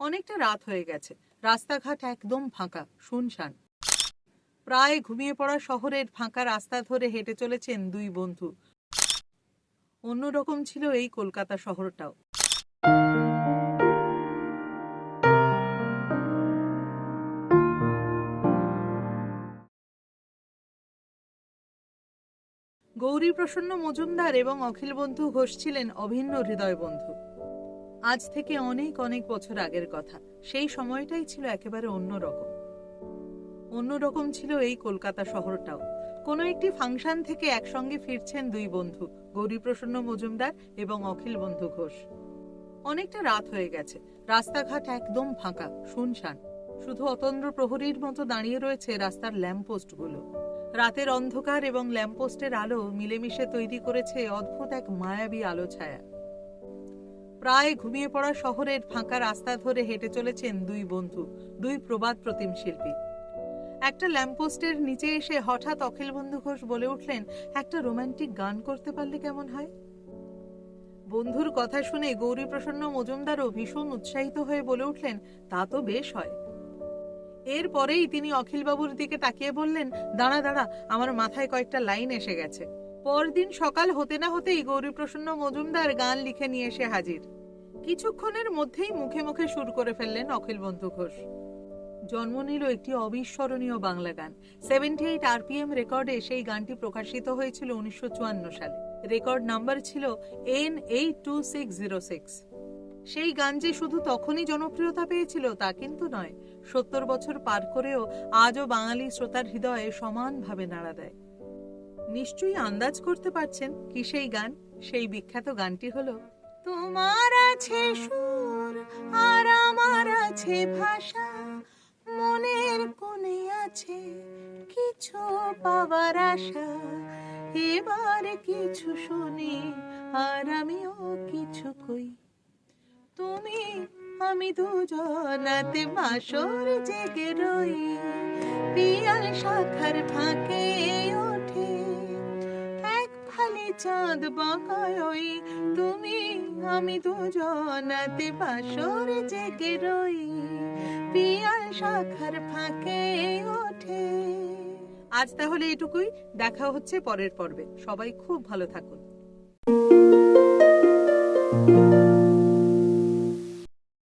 অনেকটা রাত হয়ে গেছে। রাস্তাঘাট একদম ফাঁকা, শুনশান। প্রায় ঘুমিয়ে পড়া শহরের ফাঁকা রাস্তা ধরে হেঁটে চলেছেন দুই বন্ধু। অন্যরকম ছিল এই কলকাতা শহরটাও। গৌরী প্রসন্ন মজুমদার এবং অখিল বন্ধু ঘোষ ছিলেন অভিন্ন হৃদয় বন্ধু। আজ থেকে অনেক অনেক বছর আগের কথা। সেই সময়টাই ছিল একেবারে অন্যরকম অন্যরকম ছিল এই কলকাতা শহরটাও। কোনো একটি ফাংশন থেকে একসঙ্গে ফিরছেন দুই বন্ধু, গৌরীপ্রসন্ন মজুমদার এবং অখিল বন্ধু ঘোষ। অনেকটা রাত হয়ে গেছে। রাস্তাঘাট একদম ফাঁকা, শুনশান। শুধু অতন্দ্র প্রহরীর মতো দাঁড়িয়ে রয়েছে রাস্তার ল্যাম্পপোস্টগুলো। রাতের অন্ধকার এবং ল্যাম্পপোস্টের আলো মিলেমিশে তৈরি করেছে অদ্ভুত এক মায়াবী আলো ছায়া প্রায় ঘুমিয়ে পড়া শহরের ফাঁকা রাস্তা ধরে হেঁটে চলেছেন দুই বন্ধু, দুই প্রবাদ প্রতিম শিল্পী। একটা ল্যাম্পপোস্টের নিচে এসে হঠাৎ অখিল বন্ধু ঘোষ বলে উঠলেন, একটা রোমান্টিক গান করতে পারলে কেমন হয়? বন্ধুর কথা শুনে গৌরী প্রসন্ন মজুমদারও ভীষণ উৎসাহিত হয়ে বলে উঠলেন, তা তো বেশ হয়। এরপরেই তিনি অখিলবাবুর দিকে তাকিয়ে বললেন, দাঁড়া দাঁড়া, আমার মাথায় কয়েকটা লাইন এসে গেছে। পরদিন সকাল হতে না হতেই গৌরীপ্রসন্ন মজুমদার গান লিখে নিয়ে এসে হাজির। কিছুক্ষণের মধ্যেই মুখে মুখে সুর করে ফেললেন অখিল বন্ধু ঘোষ। জন্ম নিল একটি অবিস্মরণীয় বাংলা গান। সেভেন্টি এইট আরপিএম রেকর্ডে সেই গানটি প্রকাশিত হয়েছিল উনিশশো চুয়ান্ন সালে। রেকর্ড নাম্বার ছিল N eight two six zero six সেই গান যে শুধু তখনই জনপ্রিয়তা পেয়েছিল তা কিন্তু নয়, সত্তর বছর পার করেও আজও বাঙালি শ্রোতার হৃদয়ে সমানভাবে নাড়া দেয়। নিশ্চয়ই আন্দাজ করতে পারছেন কি সেই গান? সেই বিখ্যাত গানটি হলো, তোমার আছে সুর আর আমার আছে ভাষা, মনের কোণে আছে কিছু পাওয়ার আশা। এবার কিছু শুনি আর আমিও কিছু কই। তুমি, আমি দুজনাতে বাসর জেগে রই, পিয়াল শাখার ফাঁকে ওঠে ফালি চাঁদ বাঁকায় তুমি, আমি দুজনাতে বাসর জেগে রই। পিয়াল শাখার ফাঁকে ওঠে। আজ তাহলে এটুকুই। দেখা হচ্ছে পরের পর্বে। সবাই খুব ভালো থাকুন।